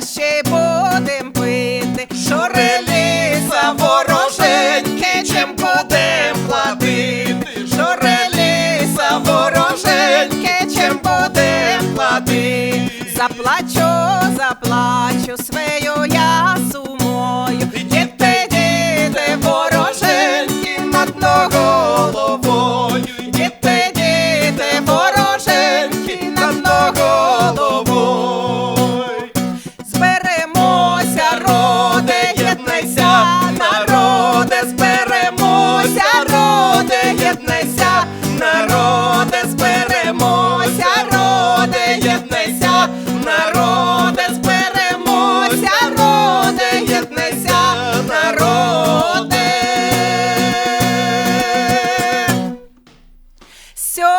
ще будем пити. Шорелі завороженьки, чим будем платити, Шорелі завороженьки, чим будем платити. Заплачу, заплачу свою ясу.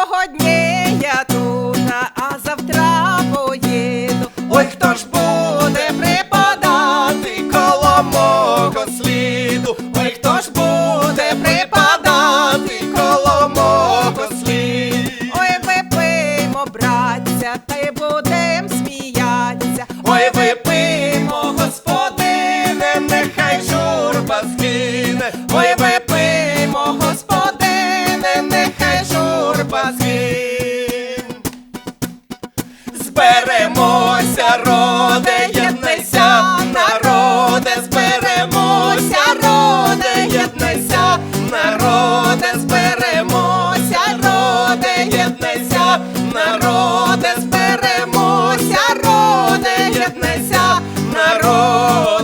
Сьогодні я тут, а завтра поїду. Ой, хто ж буде припадати коло мого сліду? Ой, хто ж буде припадати коло мого сліду? Ой, випиймо, братця, та й будем сміятися. Ой, випиймо, господине, нехай журба згине. Ой, випиймо, журба згине. Зберемося, роде, єднайся, народе, зберемося, роде, єднайся, народе, зберемося, роде, єднайся, народе, зберемося, роде, єднайся, народе.